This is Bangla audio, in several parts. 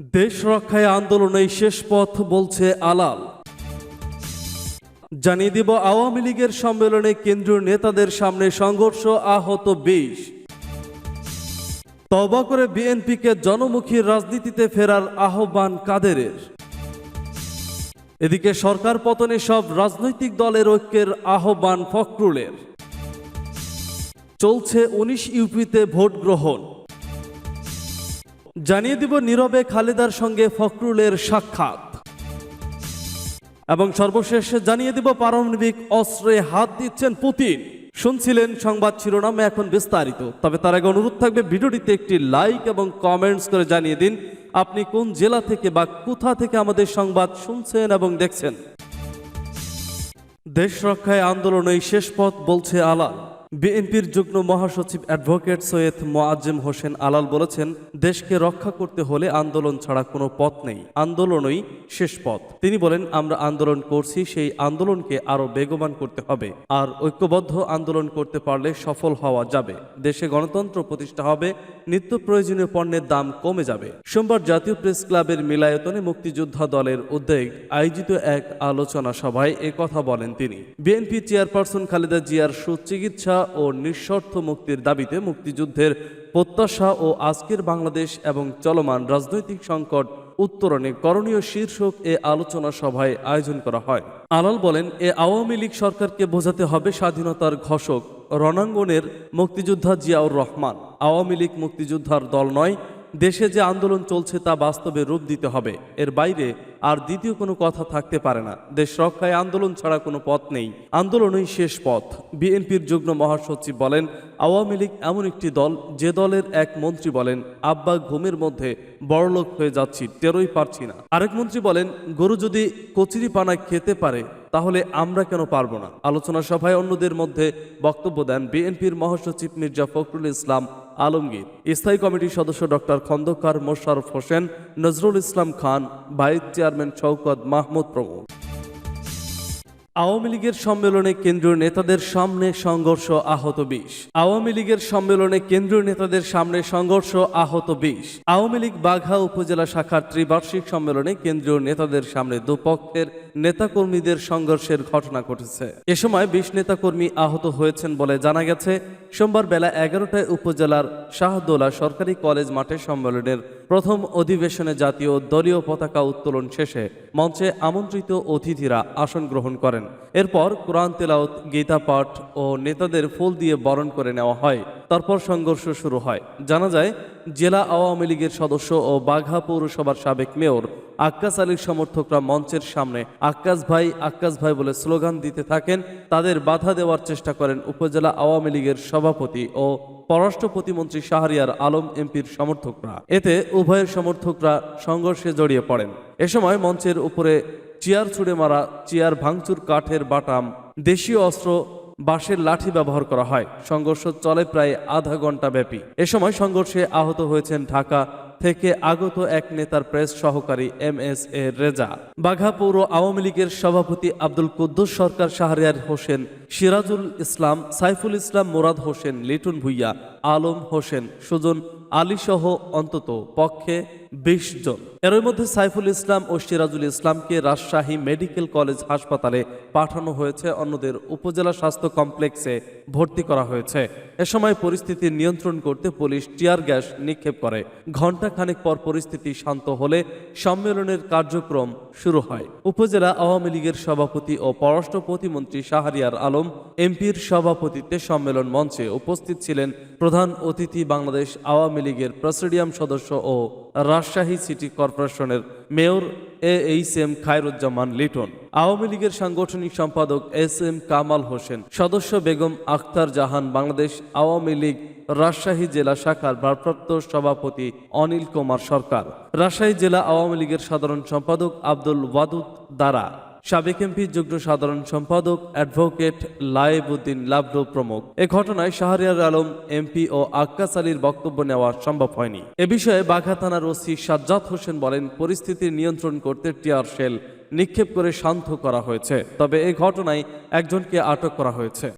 দেশ রক্ষায় আন্দোলনেই শেষ পথ বলছে আলাল। জানিয়ে দিব আওয়ামী লীগের সম্মেলনে কেন্দ্রীয় নেতাদের সামনে সংঘর্ষ আহত বিশ। তবা করে বিএনপিকে জনমুখী রাজনীতিতে ফেরার আহ্বান কাদেরের। এদিকে সরকার পতনে সব রাজনৈতিক দলের ঐক্যের আহ্বান ফখরুলের। চলছে উনিশ ইউপিতে ভোট গ্রহণ। জানিয়ে দিব নীরবে খালেদার সঙ্গে ফখরুলের সাক্ষাৎ। এবং সর্বশেষ জানিয়ে দিব পারমাণবিক অস্ত্রে হাত দিচ্ছেন পুতিন। শুনছিলেন সংবাদ শিরোনামে এখন বিস্তারিত। তবে তার আগে অনুরোধ থাকবে ভিডিওটিতে একটি লাইক এবং কমেন্টস করে জানিয়ে দিন, আপনি কোন জেলা থেকে বা কোথা থেকে আমাদের সংবাদ শুনছেন এবং দেখছেন। দেশ রক্ষায় আন্দোলনেই শেষ পথ বলছে আলাল। বিএনপির যুগ্ম মহাসচিব অ্যাডভোকেট সৈয়দ মোয়াজ্জেম হোসেন আলাল বলেছেন, দেশকে রক্ষা করতে হলে আন্দোলন ছাড়া কোনো পথ নেই, আন্দোলনই শেষ পথ। তিনি বলেন, আমরা আন্দোলন করছি, সেই আন্দোলনকে আরও বেগবান করতে হবে, আর ঐক্যবদ্ধ আন্দোলন করতে পারলে সফল হওয়া যাবে। দেশে গণতন্ত্র প্রতিষ্ঠা হবে, নিত্য প্রয়োজনীয় পণ্যের দাম কমে যাবে। সোমবার জাতীয় প্রেস ক্লাবের মিলায়তনে মুক্তিযোদ্ধা দলের উদ্যোগ আয়োজিত এক আলোচনা সভায় কথা বলেন তিনি। বিএনপি চেয়ারপারসন খালেদা জিয়ার সুচিকিৎসা ও নিঃশর্ত মুক্তির দাবিতে মুক্তিযুদ্ধের প্রত্যাশা ও আজকের বাংলাদেশ এবং চলমান রাজনৈতিক সংকট উত্তরণে করণীয় শীর্ষক এ আলোচনা সভায় আয়োজন করা হয়। আলাল বলেন, এ আওয়ামী লীগ সরকারকে বোঝাতে হবে স্বাধীনতার ঘোষক রণাঙ্গনের মুক্তিযোদ্ধা জিয়াউর রহমান। আওয়ামী লীগ মুক্তিযোদ্ধার দল নয় দেশে যে আন্দোলন চলছে তা বাস্তবে রূপ দিতে হবে। এর বাইরে আর দ্বিতীয় কোনো কথা থাকতে পারে না। দেশ রক্ষায় আন্দোলন ছাড়া কোনো পথ নেই। আন্দোলনই শেষ পথ। বিএনপির যুগ্ম মহাসচিব বলেন, আওয়ামী লীগ এমন একটি দল, যে দলের এক মন্ত্রী বলেন, আব্বা ঘুমের মধ্যে বড়লোক হয়ে যাচ্ছি, টেরোই পারছি না। আরেক মন্ত্রী বলেন, গরু যদি কচুরি পানা খেতে পারে, তাহলে আমরা কেন পারব না? আলোচনা সভায় অন্যদের মধ্যে বক্তব্য দেন বিএনপির মহাসচিব মির্জা ফখরুল ইসলাম আলমগীর। স্থায়ী কমিটির সদস্য doctor Khandakar Mosharraf Hossain, Nazrul Islam Khan, vice chairman Shawkat Mahmud প্রমুখ। আওয়ামী লীগের সম্মেলনে কেন্দ্রীয় নেতাদের সামনে সংঘর্ষ আহত বিশ। আওয়ামী লীগের সম্মেলনে কেন্দ্রীয় নেতাদের সামনে সংঘর্ষ আহত বিশ। আওয়ামী লীগ বাঘা উপজেলা শাখার ত্রিবার্ষিক সম্মেলনে কেন্দ্রীয় নেতাদের সামনে দুপক্ষের নেতাকর্মীদের সংঘর্ষের ঘটনা ঘটেছে। এ সময় বিশ নেতাকর্মী আহত হয়েছেন বলে জানা গেছে। সোমবার বেলা এগারোটায় উপজেলার শাহদোলা সরকারি কলেজ মাঠে সম্মেলনের প্রথম অধিবেশনে জাতীয় দলীয় পতাকা উত্তোলন শেষে মঞ্চে আমন্ত্রিত অতিথিরা আসন গ্রহণ করেন। এরপর কোরআন তেলাওত গীতা পাঠ ও নেতাদের ফুল দিয়ে বরণ করে নেওয়া হয়। তারপর সংঘর্ষ শুরু হয়। জানা যায়, জেলা আওয়ামী লীগের সদস্য ও বাঘা পৌরসভার সাবেক মেয়র আক্কাস আলীর সমর্থকরা মঞ্চের সামনে আক্কাস ভাই আক্কাস ভাই বলে স্লোগান দিতে থাকেন। তাদের বাধা দেওয়ার চেষ্টা করেন উপজেলা আওয়ামী লীগের সভাপতি ও পররাষ্ট্র প্রতিমন্ত্রী শাহরিয়ার আলম এমপির সমর্থকরা। এতে উভয়ের সমর্থকরা সংঘর্ষে জড়িয়ে পড়েন। এ সময় মঞ্চের উপরে চেয়ার ছুড়ে মারা চেয়ার ভাঙচুর কাঠের বাটাম, দেশীয় অস্ত্র, বাঁশের লাঠি ব্যবহার করা হয়। সংঘর্ষ চলে প্রায় আধা ঘণ্টা ব্যাপী। এ সময় সংঘর্ষে আহত হয়েছেন ঢাকা থেকে আগত এক নেতার প্রেস সহকারী M S A Reza. Bagha পৌর আওয়ামী লীগের সভাপতি আব্দুল কুদ্দুস সরকার শাহরিয়ার হোসেন, সিরাজুল ইসলাম, সাইফুল ইসলাম মোরাদ হোসেন, লিটন ভুইয়া, আলম হোসেন, সুজন আলী সহ অন্তত পক্ষে বিশ জন। এর মধ্যে সাইফুল ইসলাম ও সিরাজুল ইসলামকে রাজশাহী মেডিকেল কলেজ হাসপাতালে পাঠানো হয়েছে। অন্যদের উপজেলা স্বাস্থ্য কমপ্লেক্সে ভর্তি করা হয়েছে। এ সময় পরিস্থিতি নিয়ন্ত্রণ করতে পুলিশ টিয়ার গ্যাস নিক্ষেপ করে। ঘণ্টা খানেক পর পরিস্থিতি শান্ত হলে সম্মেলনের কার্যক্রম শুরু হয়। উপজেলা আওয়ামী লীগের সভাপতি ও পররাষ্ট্র প্রতিমন্ত্রী শাহরিয়ার আলম, এমপির সভাপতিত্বে সম্মেলন মঞ্চে উপস্থিত ছিলেন প্রধান অতিথি বাংলাদেশ আওয়ামী লীগের প্রেসিডিয়াম সদস্য ও রাজশাহী সিটি কর্পোরেশনের mayor A H M Khairuzzaman Liton, Awami লীগের সাংগঠনিক সম্পাদক এস এম কামাল হোসেন, সদস্য বেগম আখতার জাহান, বাংলাদেশ আওয়ামী লীগ রাজশাহী জেলা শাখার ভারপ্রাপ্ত সভাপতি অনিল কুমার সরকার। রাজশাহী জেলা আওয়ামী লীগের সাধারণ সম্পাদক আব্দুল ওয়াদুদ দারা। সাবেক এমপি, যুগ্ম সাধারণ সম্পাদক, অ্যাডভোকেট লায়েবুদ্দিন লাবলু প্রমুখ। এ ঘটনায় শাহরিয়ার আলম, এমপি ও আক্কাস আলীর বক্তব্য নেওয়া সম্ভব হয়নি। এ বিষয়ে বাঘা থানার ওসি সাজ্জাদ হোসেন বলেন, পরিস্থিতি নিয়ন্ত্রণ করতে টিয়ার শেল নিক্ষেপ করে শান্ত করা হয়েছে। তবে এ ঘটনায় একজনকে আটক করা হয়েছে।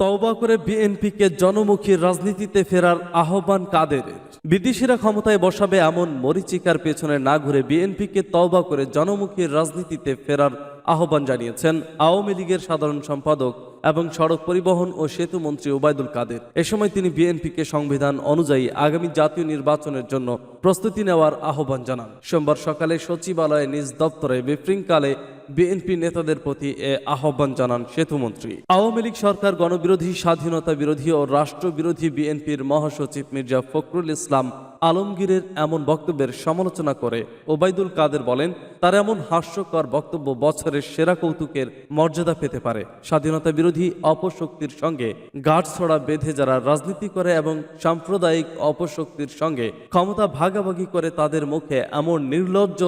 তওবা করে বিএনপিকে জনমুখী রাজনীতিতে ফেরার আহ্বান কাদের? বিদেশিরা ক্ষমতায় বসাবে এমন মরিচিকার পেছনে না ঘুরে বিএনপিকে তওবা করে জনমুখী রাজনীতিতে ফেরার আহ্বান জানিয়েছেন আওয়ামী লীগের সাধারণ সম্পাদক এবং সড়ক পরিবহন ও সেতু মন্ত্রী ওবায়দুল কাদের। এ সময় তিনি বিএনপিকে সংবিধান অনুযায়ী আগামী জাতীয় নির্বাচনের জন্য প্রস্তুতি নেওয়ার আহ্বান জানান। সোমবার সকালে সচিবালয়ে নিজ দপ্তরে ব্রিফিংকালে বিএনপি নেতাদের প্রতি এ আহ্বান জানান সেতুমন্ত্রী আওয়ামী লীগ সরকার গণবিরোধী, স্বাধীনতা বিরোধী ও রাষ্ট্রবিরোধী বিএনপির মহাসচিব মির্জা ফখরুল ইসলাম আলমগীরের এমন বক্তব্যের সমালোচনা করে ওবায়দুল কাদের বলেন, তার এমন হাস্যকর বক্তব্য বছরের সেরা কৌতুকের মর্যাদা পেতে পারে। স্বাধীনতা বিরোধী অপশক্তির সঙ্গে গাঢ়ছড়া বেঁধে যারা রাজনীতি করে এবং সাম্প্রদায়িক অপশক্তির সঙ্গে ক্ষমতা ভাগাভাগি করে তাদের মুখে এমন নির্লজ্জ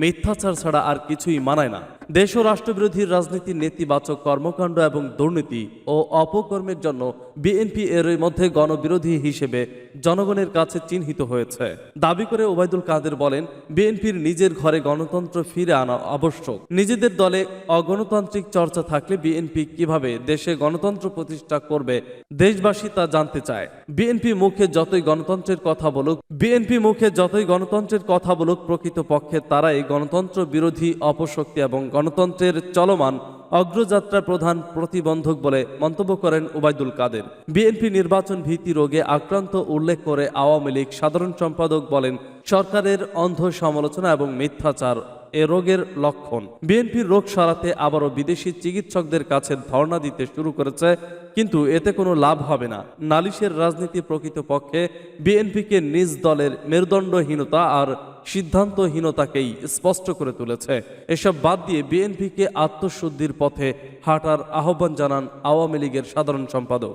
মিথ্যাচার ছাড়া আর কিছুই মানায় না। দেশ ও রাষ্ট্রবিরোধী রাজনীতির নেতিবাচক কর্মকাণ্ড এবং দুর্নীতি ও অপকর্মের জন্য বিএনপি এর মধ্যে গণবিরোধী হিসেবে জনগণের কাছে চিহ্নিত হয়েছে। দাবি করে ওবায়দুল কাদের বলেন, বিএনপির নিজের ঘরে গণতন্ত্র ফিরে আনা আবশ্যক। নিজেদের দলে অগণতান্ত্রিক চর্চা থাকলে বিএনপি কীভাবে দেশে গণতন্ত্র প্রতিষ্ঠা করবে, দেশবাসী তা জানতে চায়। বিএনপি মুখে যতই গণতন্ত্রের কথা বলুক, বিএনপি মুখে যতই গণতন্ত্রের কথা বলুক, প্রকৃতপক্ষে তারাই গণতন্ত্র বিরোধী অপশক্তি এবং গণতন্ত্রের চলমান অগ্রযাত্রা প্রধান প্রতিবন্ধক বলে মন্তব্য করেন ওবায়দুল কাদের। বিএনপি নির্বাচন ভীতি রোগে আক্রান্ত উল্লেখ করে আওয়ামী লীগ সাধারণ সম্পাদক বলেন সরকারের অন্ধ সমালোচনা এবং মিথ্যাচার এ রোগের লক্ষণ। বিএনপির রোগ সারাতে আবারও বিদেশি চিকিৎসকদের কাছে ধর্ণা দিতে শুরু করেছে, কিন্তু এতে কোনো লাভ হবে না। নালিশের রাজনীতি প্রকৃতপক্ষে বিএনপিকে নিজ দলের মেরুদণ্ডহীনতা আর সিদ্ধান্তহীনতাকেই স্পষ্ট করে তুলেছে। এসব বাদ দিয়ে বিএনপিকে আত্মশুদ্ধির পথে হাঁটার আহ্বান জানান আওয়ামী লীগের সাধারণ সম্পাদক।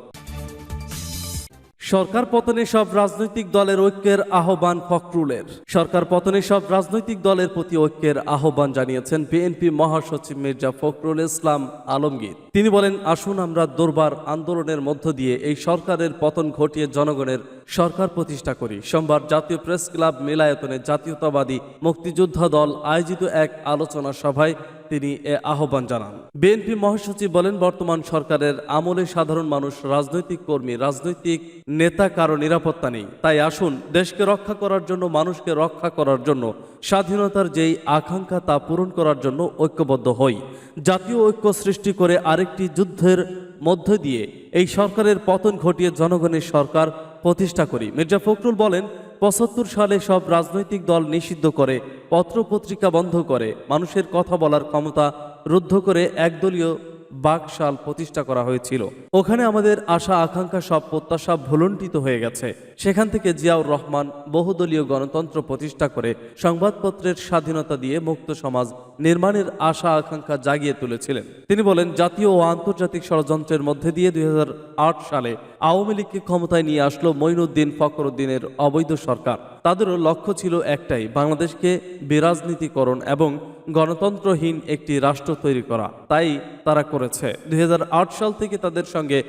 সরকার পতনে সব রাজনৈতিক দলের ঐক্যের আহ্বান ফখরুলের। সরকার পতনে সব রাজনৈতিক দলের প্রতি ঐক্যের আহ্বান জানিয়েছেন বিএনপি মহাসচিব মির্জা ফখরুল ইসলাম আলমগীর। তিনি বলেন, আসুন আমরা দরবার আন্দোলনের মধ্য দিয়ে এই সরকারের পতন ঘটিয়ে জনগণের সরকার প্রতিষ্ঠা করি। সোমবার জাতীয় প্রেস ক্লাব মিলায়তনে জাতীয়তাবাদী মুক্তিযোদ্ধা দল আয়োজিত এক আলোচনা সভায় তিনি এ আহ্বান জানান। বিএনপি মহাসচিব বলেন, বর্তমান সরকারের আমলে সাধারণ মানুষ, রাজনৈতিক কর্মী, রাজনৈতিক নেতা কারও নিরাপত্তা নেই। তাই আসুন, দেশকে রক্ষা করার জন্য, মানুষকে রক্ষা করার জন্য, স্বাধীনতার যেই আকাঙ্ক্ষা তা পূরণ করার জন্য ঐক্যবদ্ধ হই। জাতীয় ঐক্য সৃষ্টি করে আরেকটি যুদ্ধের মধ্য দিয়ে এই সরকারের পতন ঘটিয়ে জনগণের সরকার প্রতিষ্ঠা করি। মির্জা ফখরুল বলেন, পঁচাত্তর সালে সব রাজনৈতিক দল নিষিদ্ধ করে পত্রপত্রিকা বন্ধ করে, মানুষের কথা বলার ক্ষমতা রুদ্ধ করে একদলীয় বাকশাল প্রতিষ্ঠা করা হয়েছিল। ওখানে আমাদের আশা, আকাঙ্ক্ষা সব প্রত্যাশা ভুলুণ্ঠিত হয়ে গেছে। সেখান থেকে জিয়াউর রহমান বহুদলীয় গণতন্ত্র প্রতিষ্ঠা করে সংবাদপত্রের স্বাধীনতা দিয়ে মুক্ত সমাজ নির্মাণের আশা, আকাঙ্ক্ষা জাগিয়ে তুলেছিলেন। তিনি বলেন, জাতীয় ও আন্তর্জাতিক ষড়যন্ত্রের মধ্যে দিয়ে দুই হাজার আট সালে আওয়ামী লীগকে ক্ষমতায় নিয়ে আসলো মঈনুদ্দিন ফখরুদ্দিনের অবৈধ সরকার। তাদেরও লক্ষ্য ছিল একটাই, বাংলাদেশকে বিরাজনীতিকরণ এবং গণতন্ত্রহীন একটি রাষ্ট্র তৈরি করা। তাই তারা করেছে। দুই হাজার আট সাল থেকে তাদের সঙ্গে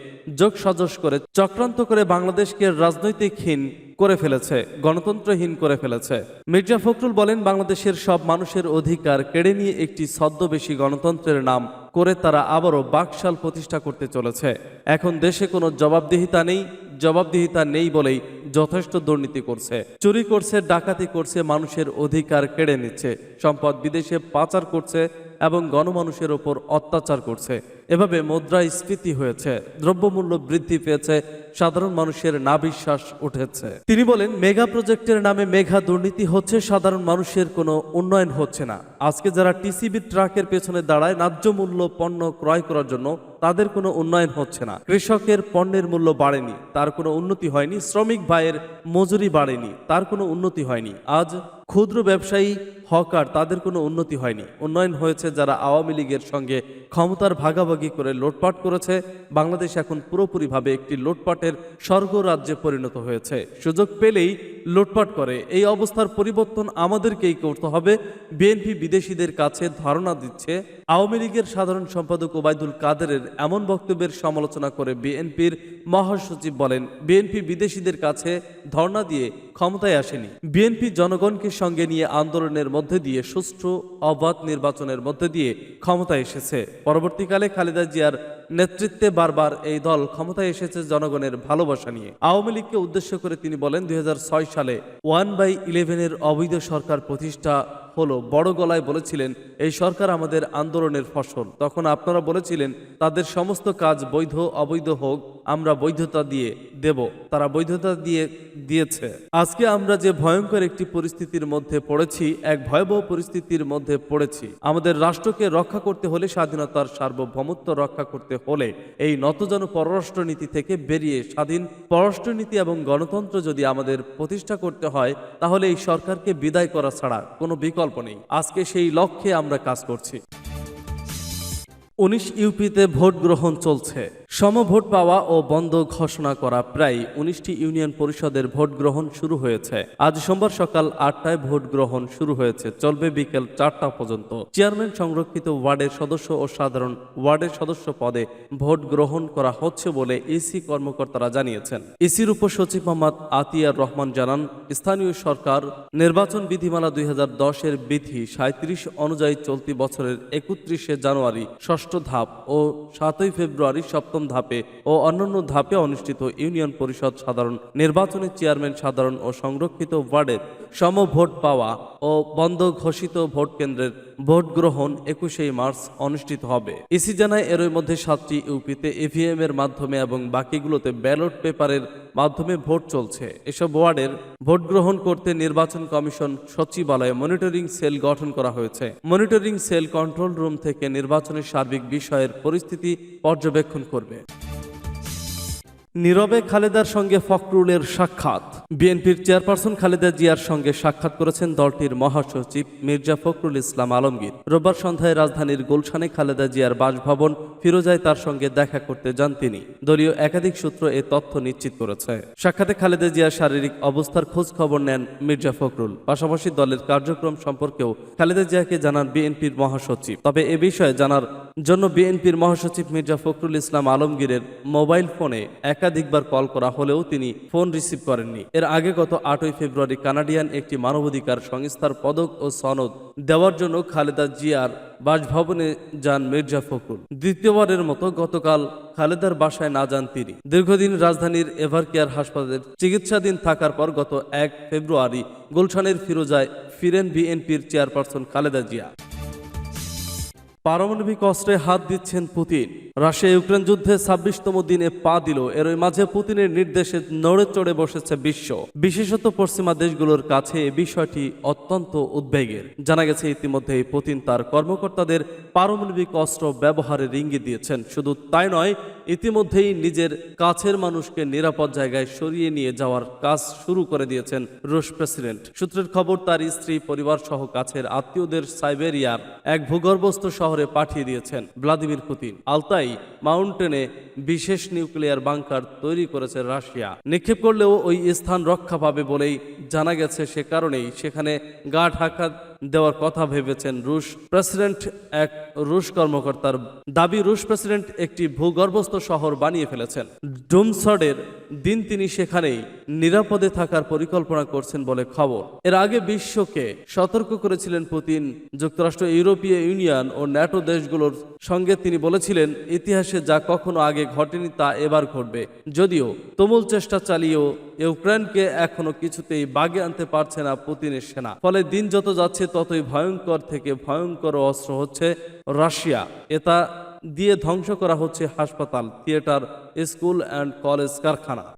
যোগ সাজস করে চক্রান্ত করে বাংলাদেশকে রাজনৈতিকহীন করে ফেলেছে, গণতন্ত্রহীন করে ফেলেছে। মির্জা ফখরুল বলেন, বাংলাদেশের সব মানুষের অধিকার কেড়ে নিয়ে একটি ছদ্মবেশী গণতন্ত্রের নাম করে তারা আবারও বাকশাল প্রতিষ্ঠা করতে চলেছে। এখন দেশে কোনো জবাবদিহিতা নেই জবাবদিহিতা নেই বলেই যথেষ্ট দুর্নীতি করছে। চুরি করছে, ডাকাতি করছে, মানুষের অধিকার কেড়ে নিচ্ছে। সম্পদ বিদেশে পাচার করছে এবং গণমানুষের ওপর অত্যাচার করছে। এভাবে মুদ্রাস্ফীতি হয়েছে, দ্রব্যমূল্য বৃদ্ধি পেয়েছে, সাধারণ মানুষের নাবিশ্বাস উঠেছে। তিনি বলেন, মেগা প্রজেক্টের নামে মেঘা দুর্নীতি হচ্ছে, সাধারণ মানুষের কোনো উন্নয়ন হচ্ছে না। আজকে যারা টিসিবি ট্রাকের পেছনে দাঁড়ায়, ন্যায্য মূল্য পণ্য ক্রয় করার জন্য তাদের কোনো উন্নয়ন হচ্ছে না। কৃষকের পণ্যের মূল্য বাড়েনি, তার কোনো উন্নতি হয়নি, শ্রমিক ভাইয়ের মজুরি বাড়েনি, তার কোনো উন্নতি হয়নি। আজ ক্ষুদ্র ব্যবসায়ী হকার তাদের কোনো উন্নতি হয়নি। উন্নয়ন হয়েছে যারা আওয়ামী লীগের সঙ্গে ক্ষমতার ভাগাভাগি করে লোটপাট করেছে। বাংলাদেশ এখন পুরোপুরিভাবে একটি লোটপাটের স্বর্গ রাজ্যে পরিণত হয়েছে। সুযোগ পেলেই লোটপাট করে। এই অবস্থার পরিবর্তন আমাদেরকেই করতে হবে। বিএনপি বিদেশিদের কাছে ধারণা দিচ্ছে, আওয়ামী লীগের সাধারণ সম্পাদক ওবায়দুল কাদেরের এমন বক্তব্যের সমালোচনা করে বিএনপির মহাসচিব বলেন, বিএনপি বিদেশিদের কাছে ধর্ণা দিয়ে ক্ষমতায় আসেনি। বিএনপি জনগণকে সঙ্গে নিয়ে আন্দোলনের মধ্যে দিয়ে সুষ্ঠু, অবাধ নির্বাচনের মধ্যে দিয়ে ক্ষমতায় এসেছে। পরবর্তীকালে খালেদা জিয়ার নেতৃত্বে বারবার এই দল ক্ষমতায় এসেছে জনগণের ভালোবাসা নিয়ে। আওয়ামী লীগকে উদ্দেশ্য করে তিনি বলেন, দুই হাজার ছয় সালে ওয়ান বাই ইলেভেনের অবৈধ সরকার প্রতিষ্ঠা হলো। বড় গলায় বলেছিলেন, এই সরকার আমাদের আন্দোলনের ফসল। তখন আপনারা বলেছিলেন, তাদের সমস্ত কাজ বৈধ, অবৈধ হোক। আমরা বৈধতা দিয়ে দেব। তারা বৈধতা দিয়ে দিয়েছে। আজকে আমরা যে ভয়ঙ্কর একটি পরিস্থিতির মধ্যে পড়েছি, এক ভয়াবহ পরিস্থিতির মধ্যে পড়েছি। আমাদের রাষ্ট্রকে রক্ষা করতে হলে, স্বাধীনতার সার্বভৌমত্ব রক্ষা করতে হলে, এই নতজন পররাষ্ট্রনীতি থেকে বেরিয়ে স্বাধীন পররাষ্ট্রনীতি এবং গণতন্ত্র যদি আমাদের প্রতিষ্ঠা করতে হয়, তাহলে এই সরকারকে বিদায় করা ছাড়া কোনো বিকল্প নেই। আজকে সেই লক্ষ্যে আমরা কাজ করছি। উনিশ ইউপিতে ভোট গ্রহণ চলছে। সমভোট পাওয়া ও বন্ধ ঘোষণা করা প্রায় উনিশটি ইউনিয়ন পরিষদের ভোট গ্রহণ শুরু হয়েছে। আজ সোমবার সকাল আটটায় ভোট গ্রহণ শুরু হয়েছে। চলবে বিকেল চারটা পর্যন্ত। চেয়ারম্যান সংরক্ষিত ওয়ার্ডের সদস্য ও সাধারণ ওয়ার্ডের সদস্য পদে ভোট গ্রহণ করা হচ্ছে বলে ইসি কর্মকর্তারা জানিয়েছেন। ইসির উপসচিব মোহাম্মদ আতিয়ার রহমান জানান, স্থানীয় সরকার নির্বাচন বিধিমালা দুই হাজার দশের বিধি সাঁত্রিশ অনুযায়ী চলতি বছরের একত্রিশে জানুয়ারি ষষ্ঠ ধাপ ও সাতই ফেব্রুয়ারি সপ্তম ধাপে ও অন্যান্য ধাপে অনুষ্ঠিত ইউনিয়ন পরিষদ সাধারণ নির্বাচনে চেয়ারম্যান সাধারণ ও সংরক্ষিত ওয়ার্ডের সমভোট পাওয়া ও বন্ধ ঘোষিত ভোট কেন্দ্রের ভোট গ্রহণ একুশেই মার্চ অনুষ্ঠিত হবে। ইসি জানায়, এরই মধ্যে সাতটি ইউপিতে ইভিএম এর মাধ্যমে এবং বাকিগুলোতে ব্যালট পেপারের মাধ্যমে ভোট চলছে। এসব ওয়ার্ডের ভোট গ্রহণ করতে নির্বাচন কমিশন সচিবালয়ে মনিটরিং সেল গঠন করা হয়েছে। মনিটরিং সেল কন্ট্রোল রুম থেকে নির্বাচনের সার্বিক বিষয়ের পরিস্থিতি পর্যবেক্ষণ করবে। নীরবে খালেদার সঙ্গে ফখরুলের সাক্ষাৎ। বিএনপির চেয়ারপারসন খালেদা জিয়ার সঙ্গে সাক্ষাৎ করেছেন দলটির মহাসচিব মির্জা ফখরুল ইসলাম আলমগীর। রোববার সন্ধ্যায় রাজধানীর গুলশানে খালেদা জিয়ার বাসভবন ফিরোজায় তার সঙ্গে দেখা করতে যান তিনি। দলীয় একাধিক সূত্র এ তথ্য নিশ্চিত করেছে। সাক্ষাতে খালেদা জিয়ার শারীরিক অবস্থার খোঁজ খবর নেন মির্জা ফখরুল। পাশাপাশি দলের কার্যক্রম সম্পর্কেও খালেদা জিয়াকে জানান বিএনপির মহাসচিব। তবে এ বিষয়ে জানার জন্য বিএনপির মহাসচিব মির্জা ফখরুল ইসলাম আলমগীরের মোবাইল ফোনে একাধিকবার কল করা হলেও তিনি ফোন রিসিভ করেননি। এর আগে গত আটই ফেব্রুয়ারি কানাডিয়ান একটি মানবাধিকার সংস্থার পদক ও সনদ দেওয়ার জন্য খালেদা জিয়ার বাসভবনে যান মির্জা ফখরুল। দ্বিতীয়বারের মতো গতকাল খালেদার বাসায় না যান তিনি। দীর্ঘদিন রাজধানীর এভারকেয়ার হাসপাতালে চিকিৎসাধীন থাকার পর গত এক ফেব্রুয়ারি গুলশানের ফিরোজায় ফিরেন বিএনপির চেয়ারপারসন খালেদা জিয়া। পারমাণবিক অস্ত্রে হাত দিচ্ছেন পুতিন। রাশিয়া ইউক্রেন যুদ্ধে ছাব্বিশতম দিনে পা দিল। এর মাঝে পুতিনের নির্দেশে নড়ে চড়ে বসেছে বিশ্ব। বিশেষত পশ্চিমা দেশগুলোর কাছে এ বিষয়টি অত্যন্ত উদ্বেগের। জানা গেছে ইতিমধ্যে পুতিন তার কর্মকর্তাদের পারমাণবিক অস্ত্র ব্যবহারের ইঙ্গিত দিয়েছেন। শুধু তাই নয় ইতিমধ্যেই নিজের কাছের মানুষকে নিরাপদ জায়গায় সরিয়ে নিয়ে যাওয়ার কাজ শুরু করে দিয়েছেন রুশ প্রেসিডেন্ট। সূত্রের খবর, তার স্ত্রী পরিবার সহ কাছের আত্মীয়দের সাইবেরিয়ার এক ভূগর্ভস্থ শহরে পাঠিয়ে দিয়েছেন ভ্লাদিমির পুতিন। আলতাই মাউন্টেনে বিশেষ নিউক্লিয়ার বাংকার তৈরি করেছে রাশিয়া। নিক্ষেপ করলেও ওই স্থান রক্ষা পাবে বলেই জানা গেছে সে কারণেই সেখানে গা ঢাকা দেওয়ার কথা ভেবেছেন রুশ প্রেসিডেন্ট এক রুশ কর্মকর্তার দাবি, রুশ প্রেসিডেন্ট একটি ভূগর্ভস্থ শহর বানিয়ে ফেলেছেন। ডুমসডের দিন তিনি সেখানেই নিরাপদে থাকার পরিকল্পনা করছেন বলে খবর। এর আগে বিশ্বকে সতর্ক করেছিলেন পুতিন। যুক্তরাষ্ট্র, ইউরোপীয় ইউনিয়ন ও ন্যাটো দেশগুলোর সঙ্গে তিনি বলেছিলেন, ইতিহাসে যা কখনো আগে ঘটেনি তা এবার ঘটবে। যদিও তুমুল চেষ্টা চালিয়েও ইউক্রেনকে এখনও কিছুতেই বাগে আনতে পারছে না পুতিনের সেনা। ফলে দিন যত যাচ্ছে, ততই ভয়ঙ্কর থেকে ভয়ঙ্কর অস্ত্র হচ্ছে রাশিয়া এটা দিয়ে ধ্বংস করা হচ্ছে হাসপাতাল থিয়েটার স্কুল অ্যান্ড কলেজ কারখানা।